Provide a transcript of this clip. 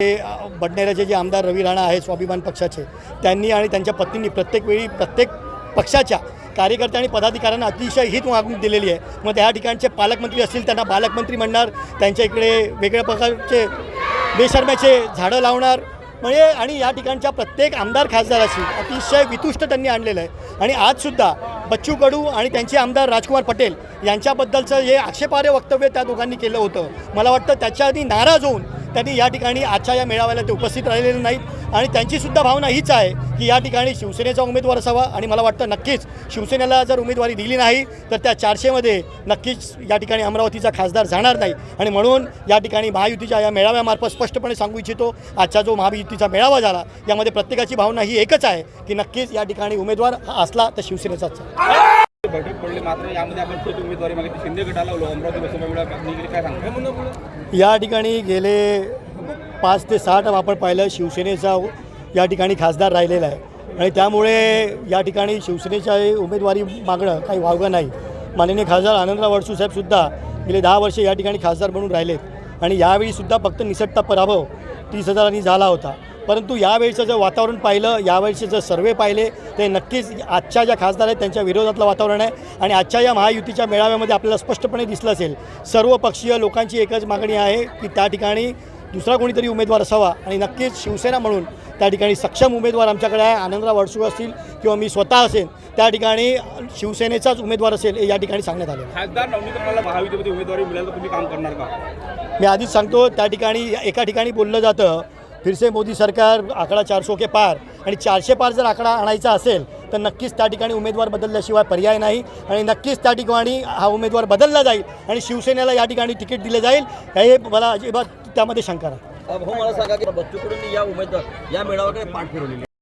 ते बडनेराचे जे आमदार रवी राणा आहे स्वाभिमान पक्षाचे त्यांनी आणि त्यांच्या पत्नींनी प्रत्येक वेळी प्रत्येक पक्षाच्या कार्यकर्ते आणि पदाधिकाऱ्यांना अतिशय हित वागणूक दिलेली आहे. मग त्या ठिकाणचे पालकमंत्री असतील त्यांना पालकमंत्री म्हणणार त्यांच्या इकडे वेगळ्या प्रकारचे बेशर्म्याचे झाडं लावणार. म्हणजे आणि या ठिकाणच्या प्रत्येक आमदार खासदाराशी अतिशय वितुष्ट त्यांनी आणलेलं आहे. आणि आजसुद्धा बच्चू कडू आणि त्यांचे आमदार राजकुमार पटेल यांच्याबद्दलचं हे आक्षेपार्ह वक्तव्य त्या दोघांनी केलं होतं. मला वाटतं त्याच्या आधी नाराज होऊन त्यांनी या ठिकाणी आजच्या या मेळाव्याला ते उपस्थित राहिलेले नाहीत. आणि त्यांचीसुद्धा भावना हीच आहे की या ठिकाणी शिवसेनेचा उमेदवार असावा. आणि मला वाटतं नक्कीच शिवसेनेला जर उमेदवारी दिली नाही तर त्या चारशेमध्ये नक्कीच या ठिकाणी अमरावतीचा खासदार जाणार नाही. आणि म्हणून या ठिकाणी महायुतीच्या या मेळाव्यामार्फत स्पष्टपणे सांगू इच्छितो आजचा जो महायुतीचा मेळावा झाला यामध्ये प्रत्येकाची भावना ही एकच आहे की नक्कीच या ठिकाणी उमेदवार हा असला तर शिवसेनेचाच आहे. बैठक पडली मात्र यामध्ये आपण थेट उमेदवारी मागितली. शिंदे गटाला अमरावती लोकसभा मेळाव्यात काय सांगतो? या ठिकाणी गेले पाच ते साठ आपण पाहिलं. शिवसेनेचा या ठिकाणी खासदार राहिलेला आहे. आणि त्यामुळे या ठिकाणी शिवसेनेच्या उमेदवारी मागणं काही वावगं नाही. माननीय खासदार आनंदराव वडसूसाहेबसुद्धा गेले दहा वर्षे या ठिकाणी खासदार म्हणून राहिलेत. आणि यावेळीसुद्धा फक्त निसटता पराभव तीस हजारांनी झाला होता. परंतु यावेळीचं जर वातावरण पाहिलं यावेळीचे जर सर्वे पाहिले ते नक्कीच आजच्या ज्या खासदार आहेत त्यांच्या विरोधातलं वातावरण आहे. आणि आजच्या या महायुतीच्या मेळाव्यामध्ये आपल्याला स्पष्टपणे दिसलं असेल सर्व पक्षीय लोकांची एकच मागणी आहे की त्या ठिकाणी दुसरा कोणीतरी उमेदवार असावा. आणि नक्कीच शिवसेना म्हणून त्या ठिकाणी सक्षम उमेदवार आमच्याकडे आहे. आनंदराव अडसूळ असतील किंवा मी स्वतः असेल त्या ठिकाणी शिवसेनेचाच उमेदवार असेल हे या ठिकाणी सांगण्यात आलं खासदार महायुतीमध्ये उमेदवारी मिळाली तर तुम्ही काम करणार का? मी आधीच सांगतो त्या ठिकाणी एका ठिकाणी बोललं जातं फिरसे मोदी सरकार आकडा चारशे के पार. आणि चारशे पार जर आकडा आणायचा असेल तर नक्कीच त्या ठिकाणी उमेदवार बदलल्याशिवाय पर्याय नाही. आणि नक्कीच त्या ठिकाणी हा उमेदवार बदलला जाईल आणि शिवसेनेला या ठिकाणी तिकीट दिले जाईल. हे मला अजिबात त्यामध्ये शंका नाही. भाऊ मला सांगा की बच्चू या उमेदवार या मेळाव्याकडे पाठ फिरवलेली.